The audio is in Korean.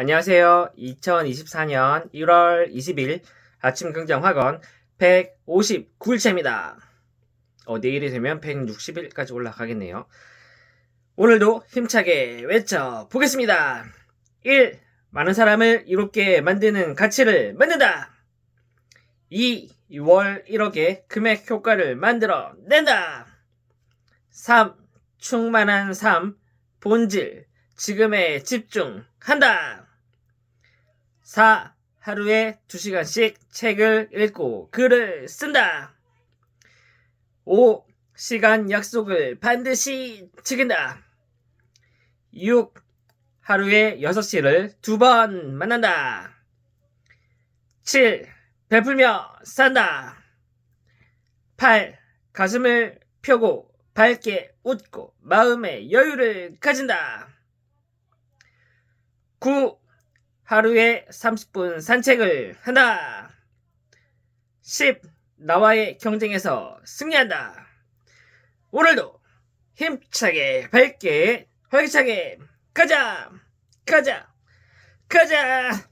안녕하세요. 2024년 1월 20일 아침 긍정 학원 159일차입니다. 어, 내일이 되면 160일까지 올라가겠네요. 오늘도 힘차게 외쳐보겠습니다. 1. 많은 사람을 이롭게 만드는 가치를 만든다. 2. 2월 1억의 금액 효과를 만들어 낸다. 3. 충만한 삶, 본질, 지금에 집중한다. 4. 하루에 2시간씩 책을 읽고 글을 쓴다. 5. 시간 약속을 반드시 지킨다. 6. 하루에 6시를 두 번 만난다. 7. 베풀며 산다. 8. 가슴을 펴고 밝게 웃고 마음의 여유를 가진다. 9. 하루에 30분 산책을 한다. 10. 나와의 경쟁에서 승리한다. 오늘도 힘차게 밝게 활기차게 가자 가자 가자